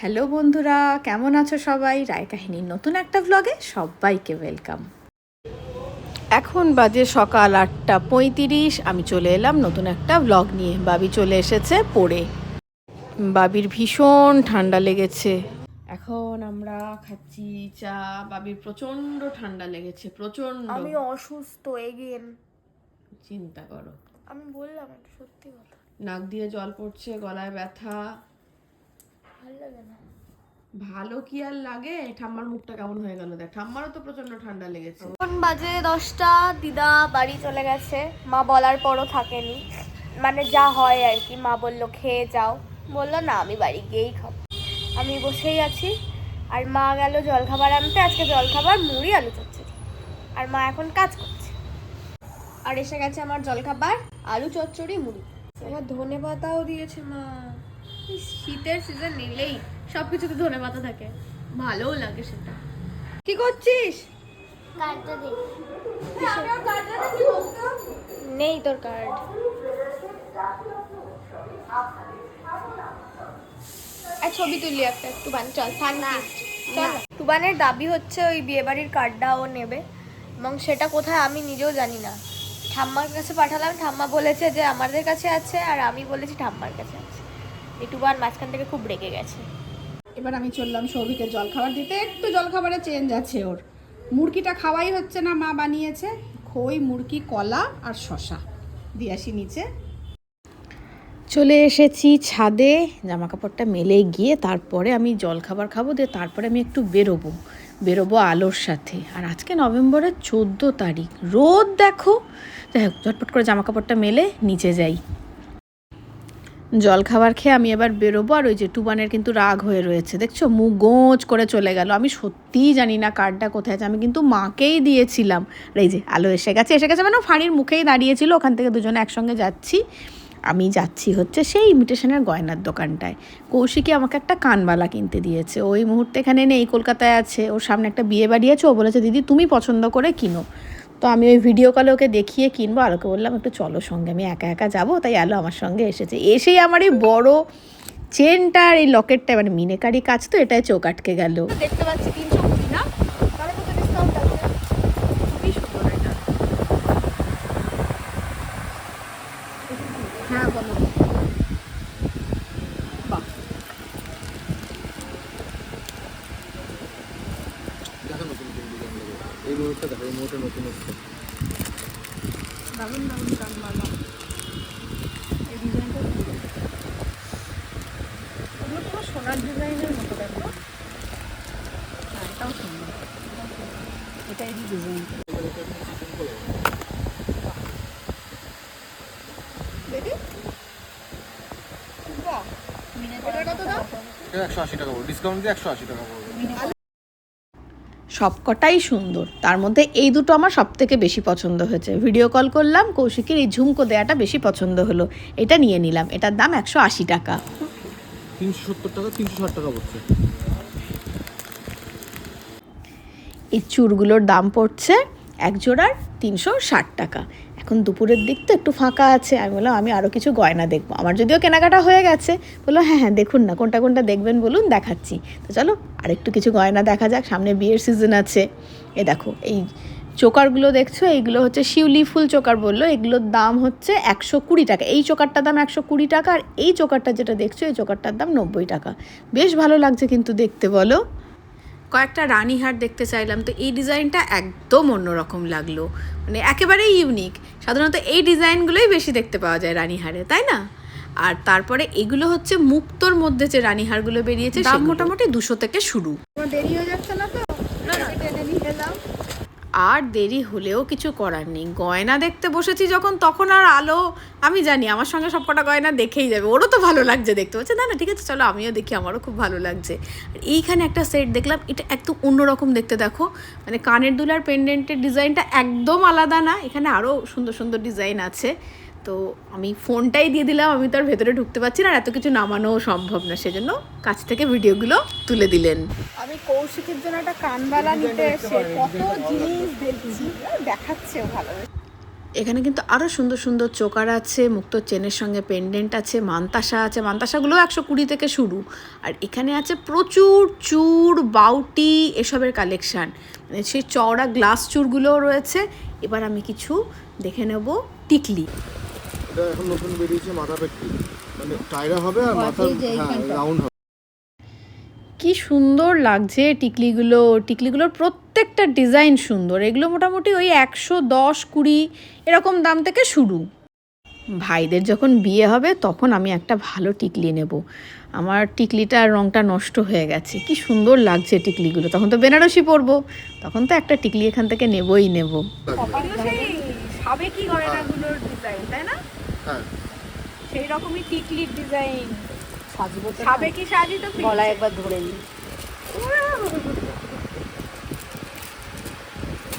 Hello বন্ধুরা কেমন আছো সবাই? রায় কাহিনীর নতুন একটা ব্লগে সবাইকে ওয়েলকাম এখন বাজে সকাল আটটা পঁয়ত্রিশ আমি চলে এলাম নতুন একটা ব্লগ নিয়ে। বাবি চলে এসেছে পড়ে। বাবির ভীষণ ঠান্ডা লেগেছে। এখন আমরা খাচ্ছি চা। বাবির প্রচণ্ড ঠান্ডা লেগেছে প্রচণ্ড আমি অসুস্থ এগেন চিন্তা করো। আমি বললাম এটা সত্যি কথা। নাক দিয়ে জল পড়ছে গলায় ব্যথা। ভালো কি আর লাগে? ঠাম্মার মুখটা কেমন হয়ে গেল দেখ। ঠাম্মারও তো প্রচণ্ড ঠান্ডা লেগেছে। এখন বাজে দশটা দিদা বাড়ি চলে গেছে। মা বলার পরও থাকেনি। মানে যা হয় আর কি মা বলল খেয়ে যাও। বলল না আমি বাড়ি গিয়েই খাব। আমি বসেই আছি। আর মা গেল জলখাবার আনতে। আজকে জলখাবার মুড়ি আলু চচ্চড়ি। আর মা এখন কাজ করছে। আর এসে গেছে আমার জলখাবার আলু চচ্চড়ি মুড়ি। এবার ধনে পাতাও দিয়েছে মা। শীতের সিজন নিলেই সব কিছুতে ধনে পাতা থাকে। ভালোও লাগে সেটা। কি করছিস? নেই তোর কার্ড। আর ছবি তুলি একটা একটু বান চল না। চল। তুবানের দাবি হচ্ছে ওই বিয়েবাড়ির কার্ডটা ও নেবে এবং সেটা কোথায় আমি নিজেও জানি না। ঠাম্মার কাছে পাঠালাম ঠাম্মা বলেছে যে আমাদের কাছে আছে আর আমি বলেছি ঠাম্মার কাছে আছে। এই টুবান মাঝখান থেকে খুব রেগে গেছে। এবার আমি চললাম সৌভিকে জলখাবার দিতে, একটু জলখাবারে চেঞ্জ আছে ওর। মুরগিটা খাওয়াই হচ্ছে না, মা বানিয়েছে, খই, মুরগি, কলা আর শশা দিয়ে আসি নিচে। চলে এসেছি ছাদে জামা কাপড়টা মেলে গিয়ে তারপরে আমি জল খাবার খাব, দিয়ে তারপরে আমি একটু বেরোবো। বেরোবো আলোর সাথে। আর আজকে নভেম্বরের চোদ্দ তারিখ। রোদ দেখো! যাই হোক, ঝটপট করে জামা কাপড়টা মেলে নিচে যাই। জল খাবার খেয়ে আমি এবার বেরোবো আর ওই যে টুবানের কিন্তু রাগ হয়ে রয়েছে। দেখছ? মুখ গোঁজ করে চলে গেল। আমি সত্যিই জানি না কার্ডটা কোথায় আছে। আমি কিন্তু মাকেই দিয়েছিলাম। আর এই যে আলো এসে গেছে। এসে গেছে মানে ফাঁড়ির মুখেই দাঁড়িয়েছিল। ওখান থেকে দুজনে একসঙ্গে যাচ্ছি। আমি যাচ্ছি হচ্ছে সেই ইমিটেশনের গয়নার দোকানটায়। কৌশিকী আমাকে একটা কানবালা কিনতে দিয়েছে। ওই মুহূর্তে এখানে নেই, কলকাতায় আছে। ওর সামনে একটা বিয়ে বাড়ি আছে। ও বলেছে, দিদি, তুমি পছন্দ করে কিনো। তো আমি ওই ভিডিও কলে ওকে দেখিয়ে কিনবো আলোকে বললাম, একটু চলো সঙ্গে, আমি একা একা যাব। তাই আলো আমার সঙ্গে এসেছে। এসেই আমার এই বড় চেনটা আর এই লকেটটা মানে মিনেকারি কাজ তো এটাই চোখ আটকে গেল। দেখতে পাচ্ছি তিনশো কুড়ি না তাহলে কত ডিসকাউন্ট আছে খুবই সুন্দর এটা হ্যাঁ বলো দেখো নতুন নতুন ডিজাইন লাগে এই মোটরটা দেখো এই মোটর নতুন এসছে দারুণ দারুণ কানবালা এই ডিজাইনটা সুন্দর। পুরো ডিজাইনের মতো দেখো। হ্যাঁ এটাও সুন্দর। এটাই ডিজাইন দেখি। বাহ এটা কত দাম এটা একশো আশি টাকা ডিসকাউন্ট দিয়ে একশো আশি টাকা পড়বে সবকটাই সুন্দর। তার মধ্যে এই দুটো আমার সব থেকে বেশি পছন্দ হয়েছে। ভিডিও কল করলাম কৌশিকের এই ঝুমকো দেয়াটা বেশি পছন্দ হলো। এটা নিয়ে নিলাম। এটার দাম একশো আশি টাকা। তিনশো সত্তর টাকা, তিনশো ষাট টাকা পড়ছে। এই চুরগুলোর দাম পড়ছে এক জোড়ার তিনশো ষাট টাকা। এখন দুপুরের দিক তো একটু ফাঁকা আছে। আমি বললাম, আমি আরও কিছু গয়না দেখব। আমার যদিও কেনাকাটা হয়ে গেছে। বলল হ্যাঁ হ্যাঁ দেখুন না, কোনটা কোনটা দেখবেন বলুন, দেখাচ্ছি। তো চলো আর একটু কিছু গয়না দেখা যাক। সামনে বিয়ের সিজন আছে। এ দেখো, এই চোকারগুলো দেখছ? এইগুলো হচ্ছে শিউলি ফুল চোকার বলল। এগুলোর দাম হচ্ছে একশো কুড়ি টাকা। এই চোকারটার দাম একশো কুড়ি টাকা আর এই চোকারটা যেটা দেখছ এই চোকারটার দাম নব্বই টাকা। বেশ ভালো লাগছে কিন্তু দেখতে বলো। কয়েকটা রানীহার দেখতে চাইলাম। তো এই ডিজাইনটা একদম অন্যরকম লাগল। মানে একেবারেই ইউনিক। সাধারণত এই ডিজাইনগুলোই বেশি দেখতে পাওয়া যায় রানীহারে তাই না? আর তারপরে এগুলো হচ্ছে মুক্তোর মধ্যে যে রানীহারগুলো বেরিয়েছে দাম মোটামুটি দুশো থেকে শুরু। দেরি হয়ে যাচ্ছে না তো? আর দেরি হলেও কিছু করার নেই। গয়না দেখতে বসেছি যখন, তখন আর আলো, আমি জানি, আমার সঙ্গে সবকটা গয়না দেখেই যাবে। ওরও তো ভালো লাগছে দেখতে। পাচ্ছে না না, ঠিক আছে, চলো, আমিও দেখি, আমারও খুব ভালো লাগছে। আর এইখানে একটা সেট দেখলাম, এটা একদম অন্যরকম দেখতে, দেখো। মানে কানের দুলার পেন্ডেন্টের ডিজাইনটা একদম আলাদা না, এখানে আরও সুন্দর সুন্দর ডিজাইন আছে। তো আমি ফোনটাই দিয়ে দিলাম আমি তো আর ভেতরে ঢুকতে পারছি না আর এত কিছু নামানোও সম্ভব না সেজন্য কাছ থেকে ভিডিওগুলো তুলে দিলেন। আমি কৌশিকের জন্য একটা কানবালা নিতে এসে কত জিনিস দেখছি দেখাচ্ছে ভালো। এখানে কিন্তু আরও সুন্দর সুন্দর চোকার আছে মুক্ত চেনের সঙ্গে পেন্ডেন্ট আছে মান্তাসা আছে মান্তাসাগুলো একশো কুড়ি থেকে শুরু। আর এখানে আছে প্রচুর চূড় বাউটি এসবের কালেকশান মানে সেই চওড়া গ্লাস চূড়গুলোও রয়েছে। এবার আমি কিছু দেখে নেব টিকলি। এটা এখন নতুন বেরিয়েছে মাথা মানে টায়রা হবে আর মাথা হ্যাঁ রাউন্ড হবে। কি সুন্দর লাগছে টিকলিগুলো টিকলিগুলোর প্রত্যেকটা ডিজাইন সুন্দর। এগুলো মোটামুটি ওই একশো দশ কুড়ি এরকম দাম থেকে শুরু। ভাইদের যখন বিয়ে হবে তখন আমি একটা ভালো টিকলি নেব। আমার টিকলিটার রঙটা নষ্ট হয়ে গেছে। কি সুন্দর লাগছে টিকলিগুলো। তখন তো বেনারসি পরবো। তখন তো একটা টিকলি এখান থেকে নেবই নেব। সাবেকি গয়নাগুলোর ডিজাইন তাই না? হ্যাঁ সেই রকমই টিকলির ডিজাইন সাজবো তো সাবেকি সাজি তো গলায় একবার ধরে নি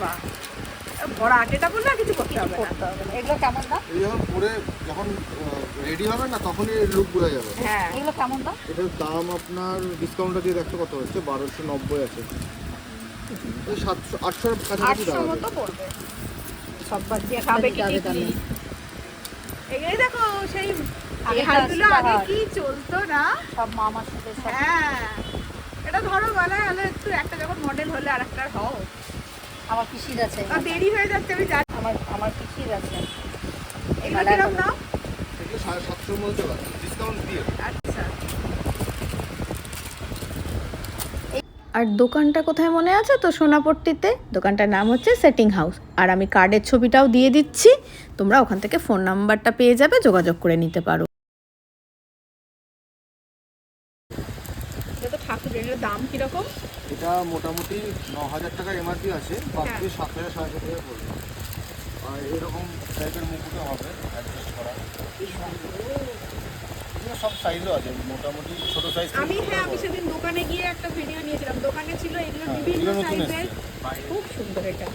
বাহ। বললে আর কিছু করতে হবে না। এগুলো কেমন দাম? যখন পরে যখন রেডি হবে না তখনই লুক বোঝা যাবে। হ্যাঁ। এগুলো কেমন দাম? এটার দাম আপনার ডিসকাউন্টটা দিয়ে দেখতে কত হচ্ছে? বারোশো নব্বই আছে। সাতশো আটশোর কাছাকাছি আটশো মতো পড়বে। সব বাদ দিয়ে যাবে টিকলি? এই দেখো সেই হাতগুলো আগে কি চলতো না? সব মামার সাথে হ্যাঁ। এটা ধরো গলায় হলে একটু একটা যখন মডেল হলে আর একটা হও। আমার পিসির আছে। দেরি হয়ে যাচ্ছে আমি জানি আমার আমার পিসির আছে। এগুলো কীরকম নাও এগুলো সাড়ে সাতশোর মধ্যে ডিসকাউন্ট দিয়ে। আর দোকানটা কোথায় মনে আছে তো সোনাপট্টিতে? দোকানটার নাম হচ্ছে সেটিং হাউস আর আমি কার্ডের ছবিটাও দিয়ে দিচ্ছি। তোমরা ওখান থেকে ফোন নাম্বারটা পেয়ে যাবে যোগাযোগ করে নিতে পারো। ঠাকুরের দাম কীরকম? এটা মোটামুটি ন হাজার টাকা এমআরপি আছে। বাকি সাত হাজার সাড়ে সাত হাজার পড়বে। আর এরকম টাইপের মুকুটও হবে। অ্যাডজাস্ট করা। সব সাইজও আছে মোটামুটি ছোট সাইজ আমি হ্যাঁ আমি সেদিন দোকানে গিয়ে একটা ভিডিও নিয়েছিলাম। দোকানে ছিল এগুলো হ্যাঁ, বিভিন্ন সাইজের খুব সুন্দর এটা।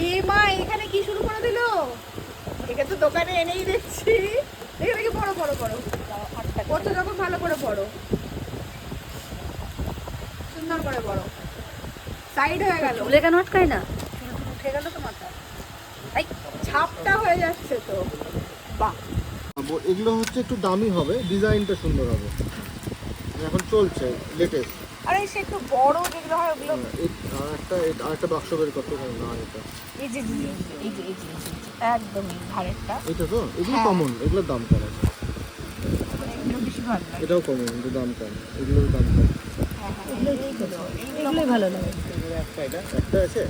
এ মা এখানে কি শুরু করে দিল? একে তো দোকানে এনেই দেখছি এখানে কি বড় বড় বড়? কত যখন ভালো করে বড়। সুন্দর করে বড়। সাইড হয়ে গেল। চুলে কেন আটকায় না? উঠে গেল তো মাথা। ছাপটা হয়ে যাচ্ছে তো। বাহ। ব- এগুলো হচ্ছে একটু দামি হবে ডিজাইনটা সুন্দর হবে। এখন চলছে লেটেস্ট আরে সে একটু বড় যেগুলো হয় ওগুলো আর একটা এ- আর একটা বাক্স বের করতে হবে না এটা এই যে এই যে এই যে যে একদমই এটা তো? এগুলো হ্যাঁ। কমন এগুলোর দাম কম। আছে বেশি এটাও কমন কিন্তু দাম কম। এগুলোর দাম কম। এগুলোই ভালো লাগে। একটা এটা? একটা আছে?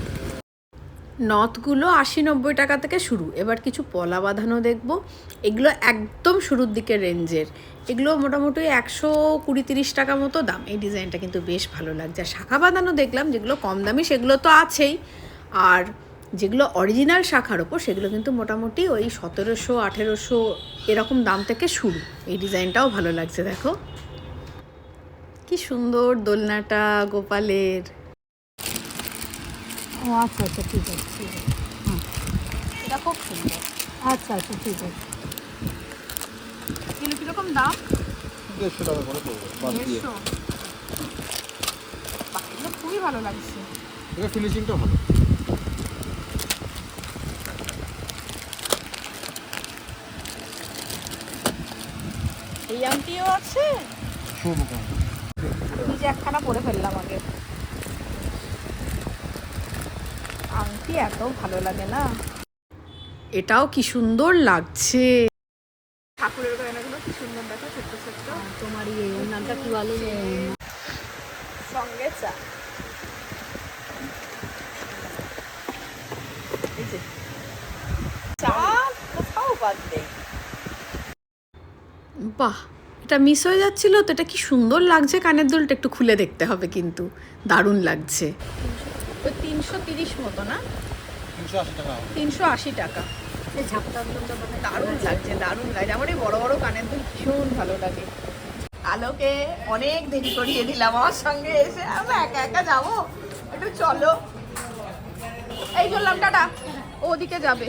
নথগুলো আশি নব্বই টাকা থেকে শুরু। এবার কিছু পলা বাঁধানো দেখব। এগুলো একদম শুরুর দিকে রেঞ্জের। এগুলো মোটামুটি একশো কুড়ি তিরিশ টাকা মতো দাম। এই ডিজাইনটা কিন্তু বেশ ভালো লাগছে। আর শাখা বাঁধানো দেখলাম, যেগুলো কম দামি সেগুলো তো আছেই। আর যেগুলো অরিজিনাল শাখার ওপর, সেগুলো কিন্তু মোটামুটি ওই সতেরোশো, আঠেরোশো এরকম দাম থেকে শুরু। এই ডিজাইনটাও ভালো লাগছে, দেখো। কি সুন্দর দোলনাটা গোপালের। ও আচ্ছা আচ্ছা ঠিক আছে ঠিক আছে। হুম। এটা খুব সুন্দর। আচ্ছা আচ্ছা ঠিক আছে। এগুলো কীরকম দাম? দেড়শো টাকা করে পড়বে দেড়শো? বাহ, খুবই ভালো লাগছে। এটা ফিনিশিংটা ভালো। এই আংটিও আছে? শুভ কম নিজে একখানা পরে ফেললাম আগে। আংটি এত ভালো লাগে না। এটাও কি সুন্দর লাগছে। ঠাকুরের গয়নাগুলো কি সুন্দর দেখো ছোট্ট ছোট্ট। তোমার এই নামটা কি বলে সঙ্গে চা। বাহ এটা মিস হয়ে যাচ্ছিল তো এটা কি সুন্দর লাগছে? কানের দুলটা একটু খুলে দেখতে হবে কিন্তু দারুণ লাগছে। ওই তিনশো তিরিশ মতো না? তিনশো আশি টাকা দারুণ লাগছে দারুণ লাগছে। আমার এই বড় বড় কানের দুল ভীষণ ভালো লাগে। আলোকে অনেক দেরি করিয়ে দিলাম আমার সঙ্গে এসে আমরা একা একা যাব। একটু চলো। এই চললাম টাটা। ওদিকে যাবে।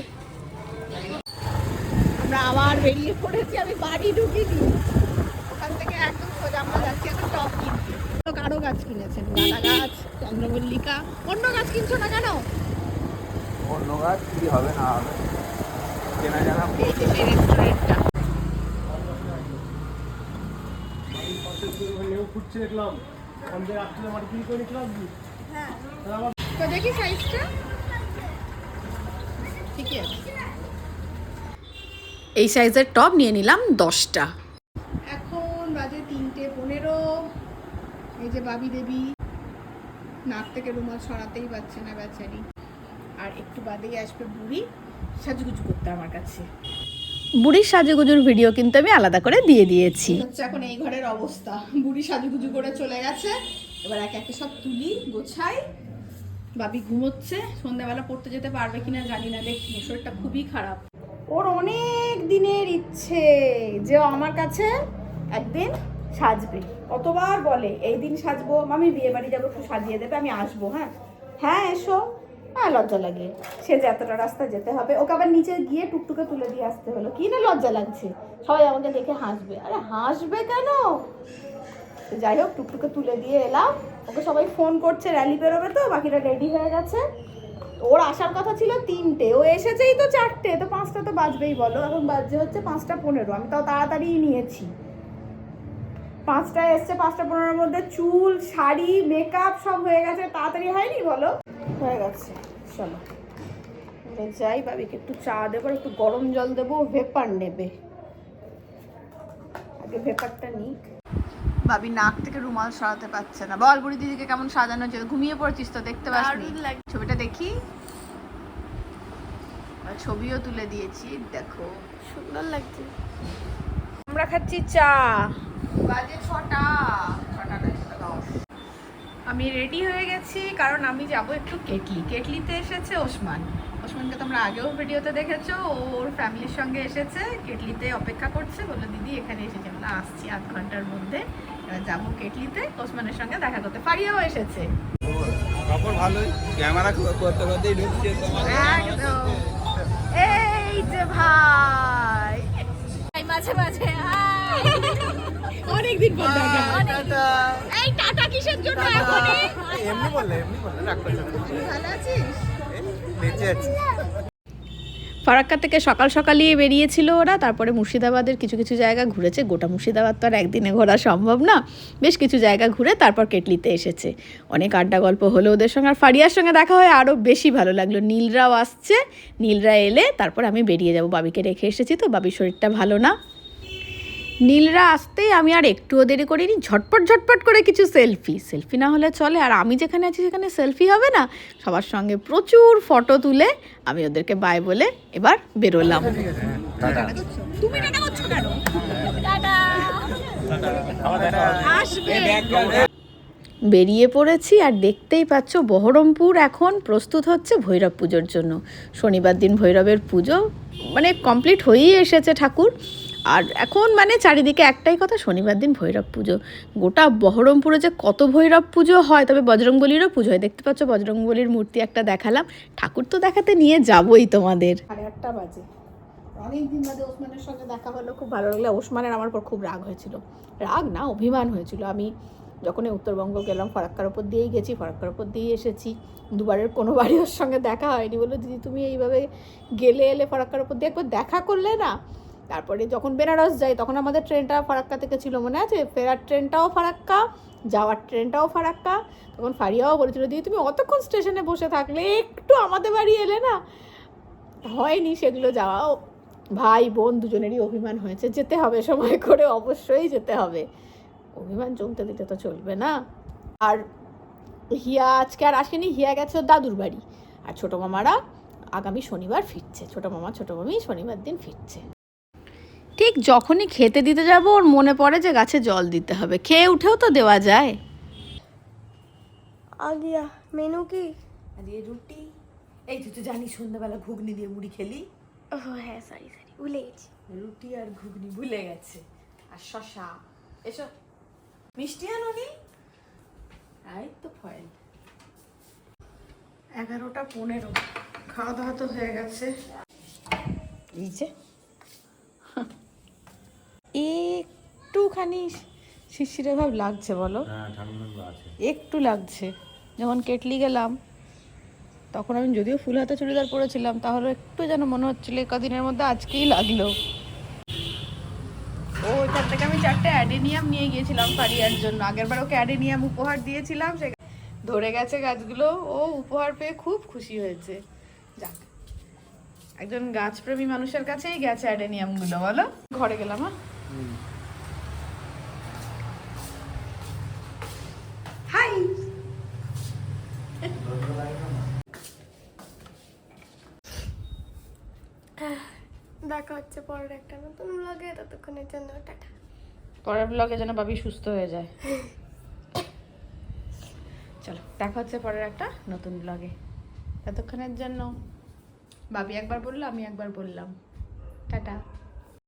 আমরা আবার বেরিয়ে পড়েছি আমি বাড়ি ঢুকিনি। ওখান থেকে একদম সোজা আমরা যাচ্ছি একটা টপ কিনতে। লোক আরও গাছ কিনেছেন? গাঁদা গাছ চন্দ্রমল্লিকা অন্য গাছ কিনছো না কেন অন্য গাছ কি হবে না হবে? চেনা জানা এই যে সেই রেস্টুরেন্টটা দেখলাম। নিয়েছিলাম তো দেখি সাইজটা ঠিকই আছে। এই সাইজের টপ নিয়ে নিলাম দশটা। এখন বাজে তিনটে পনেরো। এই যে বাবি দেবী। নাক থেকে রুমাল সরাতেই পারছে না বেচারি। আর একটু বাদেই আসবে বুড়ি সাজুগুজু করতে আমার কাছে। বুড়ির সাজুগুজুর ভিডিও কিন্তু আমি আলাদা করে দিয়ে দিয়েছি। হচ্ছে এখন এই ঘরের অবস্থা। বুড়ি সাজুগুজু করে চলে গেছে। এবার একে একে সব তুলি গোছাই। বাবি ঘুমোচ্ছে সন্ধ্যাবেলা পড়তে যেতে পারবে কিনা জানি না দেখি। শরীরটা খুবই খারাপ। ওর অনেক দিনের ইচ্ছে যে আমার কাছে একদিন সাজবে। কতবার বলে এই দিন সাজবো মামি বিয়ে বাড়ি যাব একটু সাজিয়ে দেবে আমি আসব হ্যাঁ? হ্যাঁ এসো। হ্যাঁ লজ্জা লাগে। সে যে এতটা রাস্তা যেতে হবে ওকে আবার নিচে গিয়ে টুকটুকে তুলে দিয়ে আসতে হলো। কি না লজ্জা লাগছে? সবাই আমাকে দেখে হাসবে। আরে হাসবে কেন? যাই হোক টুকটুকে তুলে দিয়ে এলাম। ওকে সবাই ফোন করছে র্যালি বেরোবে তো বাকিটা রেডি হয়ে গেছে। ওর আসার কথা ছিল তিনটে ও এসেছেই তো চারটে তো পাঁচটা তো বাজবেই বলো। এখন বাজছে হচ্ছে পাঁচটা পনেরো আমি তাও তাড়াতাড়ি নিয়েছি। পাঁচটায় এসছে পাঁচটা পনেরোর মধ্যে চুল শাড়ি মেকআপ সব হয়ে গেছে। তাড়াতাড়ি হয়নি বলো? হয়ে গেছে। চলো। যাই বাবিকে একটু চা দেবো একটু গরম জল দেবো ভেপার নেবে। আগে ভেপারটা নিক। ভাবি নাক থেকে রুমাল সরাতে পারছে না। বল বুড়ি দিদিকে কেমন সাজানো হচ্ছে ঘুমিয়ে পড়ছিস তো দেখতে লাগছে। ছবিটা দেখি। ছবিও তুলে দিয়েছি দেখো। সুন্দর লাগছে। আমরা খাচ্ছি চা। বাজে ছটা। ছটা। আমি রেডি হয়ে গেছি কারণ আমি যাব একটু কেটলি। কেটলিতে এসেছে ওসমান। ওসমানকে তোমরা আগেও ভিডিওতে দেখেছ ওর ফ্যামিলির সঙ্গে এসেছে কেটলিতে অপেক্ষা করছে বলল দিদি এখানে এসেছে আমরা আসছি আধ ঘণ্টার মধ্যে এবার যাব কেটলিতে। ওসমানের সঙ্গে দেখা করতে। ফারিয়াও এসেছে। খবর ভালোই। ক্যামেরা করতে করতেই ঢুকছে একদম। এই যে ভাই। মাঝে মাঝে অনেকদিন পর দেখা। এই টাটা কিসের জন্য এই, এমনি বললে এমনি বললে রাগ করছ ভালো আছিস? বেঁচে আছি। ফারাক্কা থেকে সকাল সকালই বেরিয়েছিল ওরা তারপরে মুর্শিদাবাদের কিছু কিছু জায়গা ঘুরেছে। গোটা মুর্শিদাবাদ তো আর একদিনে ঘোরা সম্ভব না। বেশ কিছু জায়গা ঘুরে তারপর কেটলিতে এসেছে। অনেক আড্ডা গল্প হলো ওদের সঙ্গে। আর ফারিয়ার সঙ্গে দেখা হয় আরও বেশি ভালো লাগল। নীলরাও আসছে। নীলরা এলে তারপর আমি বেরিয়ে যাব। বাবিকে রেখে এসেছি তো। বাবির শরীরটা ভালো না। নীলরা আসতেই আমি আর একটুও দেরি করিনি ঝটপট ঝটপট করে কিছু সেলফি। সেলফি না হলে চলে আর আমি যেখানে আছি সেখানে সেলফি হবে না। সবার সঙ্গে প্রচুর ফটো তুলে আমি ওদেরকে বাই বলে এবার বেরোলাম। তুমি করছ কেন? বেরিয়ে পড়েছি আর দেখতেই পাচ্ছ বহরমপুর এখন প্রস্তুত হচ্ছে ভৈরব পুজোর জন্য। শনিবার দিন ভৈরবের পুজো মানে কমপ্লিট হয়েই এসেছে ঠাকুর। আর এখন মানে চারিদিকে একটাই কথা, শনিবার দিন ভৈরব পুজো। গোটা বহরমপুরে যে কত ভৈরব পুজো হয়, তবে বজরংবলিরও পুজো হয়। দেখতে পাচ্ছ বজরংবলির মূর্তি একটা দেখালাম। ঠাকুর তো দেখাতে নিয়ে যাবই তোমাদের। সাড়ে আটটা বাজে। অনেক দিন বাদে ওসমানের সঙ্গে দেখা হলো। খুব ভালো লাগল। ওসমানের আমার পর খুব রাগ হয়েছিল। রাগ না, অভিমান হয়েছিল। আমি যখনই উত্তরবঙ্গ গেলাম, ফারাক্কার ওপর দিয়েই গেছি। ফারাক্কার ওপর দিয়েই এসেছি। দুবারের কোনো বাড়ি ওর সঙ্গে দেখা হয়নি। বলল, দিদি, তুমি এইভাবে গেলে এলে ফারাক্কার ওপর দিয়ে একবার দেখা করলে না? তারপরে যখন বেনারস যাই তখন আমাদের ট্রেনটা ফারাক্কা থেকে ছিল, মনে আছে? ফেরার ট্রেনটাও ফারাক্কা, যাওয়ার ট্রেনটাও ফারাক্কা। তখন ফারিয়াও বলেছিল, দিদি, তুমি অতক্ষণ স্টেশনে বসে থাকলে একটু আমাদের বাড়ি এলে না? হয়নি সেগুলো যাওয়াও। ভাই, বোন দুজনেরই অভিমান হয়েছে। যেতে হবে, সময় করে অবশ্যই যেতে হবে। অভিমান জমতে দিতে তো চলবে না। আর হিয়া, আজকে আর আসেনি, হিয়া গেছে দাদুর বাড়ি। আর ছোটো মামারা আগামী শনিবার ফিরছে। ছোটো মামা, ছোটো মামি শনিবার দিন ফিরছে। ঠিক যখনই খেতে দিতে যাব ওর মনে পড়ে যে গাছে জল দিতে হবে। খেয়ে উঠেও তো দেওয়া যায়। আগিয়া মেনু কি? আরে রুটি। এই তুই তো জানিস সন্ধ্যাবেলা ঘুগনি দিয়ে মুড়ি খেলি। ও হ্যাঁ সরি সরি ভুলে গেছি। রুটি আর ঘুগনি ভুলে গেছে। আর শশা। এসব মিষ্টি আনুনি আই তো ফয়েল। এগারোটা পনেরো। খাওয়া দাওয়া তো হয়ে গেছে। এই যে। একটুখানি শিশিরে ভাব লাগছে বলো? হ্যাঁ একটু লাগছে। যখন কেটলি গেলাম তখন আমি যদিও ফুল হাতে চুড়িদার পরেছিলাম তাহলে একটু যেন মনে হচ্ছিল কদিনের মধ্যে আজকেই লাগল। ও ওইখান থেকে আমি চারটে অ্যাডেনিয়াম নিয়ে গিয়েছিলাম পারিয়ার জন্য। আগেরবার ওকে অ্যাডেনিয়াম উপহার দিয়েছিলাম সে ধরে গেছে গাছগুলো। ও উপহার পেয়ে খুব খুশি হয়েছে। যাক একজন গাছপ্রেমী মানুষের কাছেই গেছে অ্যাডেনিয়ামগুলো বলো? ঘরে গেলাম হ্যাঁ হাই দেখা হচ্ছে পরের একটা নতুন ব্লগে ততক্ষণের জন্য টাটা। পরের ব্লগে যেন বাবি সুস্থ হয়ে যায়। চলো, দেখা হচ্ছে পরের একটা নতুন ব্লগে ততক্ষণের জন্য বাবি একবার বলল, আমি একবার বললাম। টাটা।